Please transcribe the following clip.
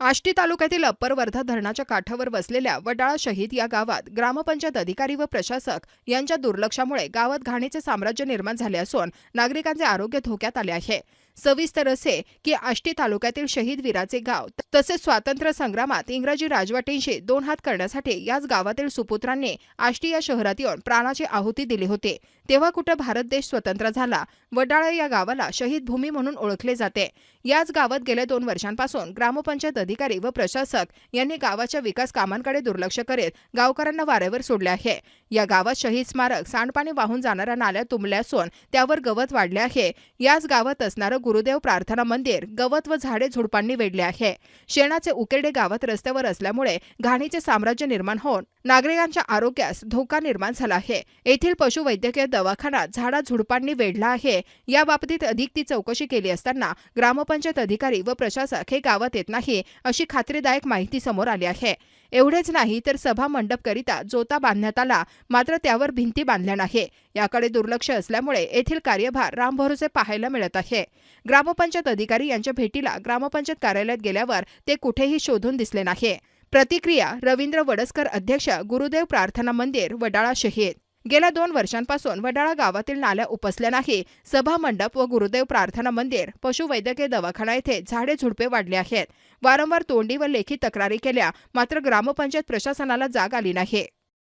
आष्टी तालुक्यातील अप्पर वर्धा धरणाच्या काठावर वसलेल्या वडाळा शहीद या गावात ग्रामपंचायत अधिकारी व प्रशासक यांच्या दुर्लक्षामुळे गावात घाणीचे साम्राज्य निर्माण झाले असून नागरिकांचे आरोग्य धोक्यात आले आहे. सविस्तर असे की आष्टी तालुक्यातील शहीद वीराचे गाव तसेच स्वातंत्र्य संग्रामात इंग्रजी राजवटींशी दोन हात करण्यासाठी याच गावातील सुपुत्रांनी आष्टी या शहरात येऊन प्राणाची आहुती दिली होती. तेव्हा कुठे भारत देश स्वतंत्र झाला वडाळा या गावाला शहीद भूमी म्हणून ओळखले जाते. याच गावात गेल्या दोन वर्षांपासून ग्रामपंचायत अधिकारी व प्रशासक यांनी गावाच्या विकास कामांकडे दुर्लक्ष करीत गावकऱ्यांना वाऱ्यावर सोडले आहे. या गावात शहीद स्मारक सांडपाणी वाहून जाणाऱ्या नाल्या तुंबल्या असून त्यावर गवत वाढले आहे. याच गावात असणारं गुरुदेव प्रार्थना मंदिर गवत व झाडे झुडपांनी वेढले आहे. शेणाचे उकेडे गावात रस्त्यावर असल्यामुळे घाणीचे साम्राज्य निर्माण होऊन नागरिकांच्या आरोग्यास धोका निर्माण झाला आहे. येथील पशुवैद्यकीय दवाखाना झाडा झुडपांनी वेढला आहे. या बाबतीत अधिक ती चौकशी केली असताना ग्रामपंचायत अधिकारी व प्रशासक हे गावात येत नाही अशी खात्रीदायक माहिती समोर आली आहे. एवढेच नाही तर सभा मंडपकरिता जोता बांधण्यात आला मात्र त्यावर भिंती बांधल्या नाही. याकडे दुर्लक्ष असल्यामुळे येथील कार्यभार रामभरोसे पाहायला मिळत आहे. ग्रामपंचायत अधिकारी यांच्या भेटीला ग्रामपंचायत कार्यालयात गेल्यावर ते कुठेही शोधून दिसले नाही. प्रतिक्रिया रवींद्र वडसकर अध्यक्ष गुरुदेव प्रार्थना मंदिर वडाळा शहीद. गेल्या दोन वर्षांपासून वडाळा गावातील नाल्या उपसल्या नाही. सभा मंडप व गुरुदेव प्रार्थना मंदिर पशुवैद्यकीय दवाखाना येथे झाडे झुडपे वाढले आहेत. वारंवार तोंडी व लेखी तक्रारी केल्या मात्र ग्रामपंचायत प्रशासनाला जाग आली नाही.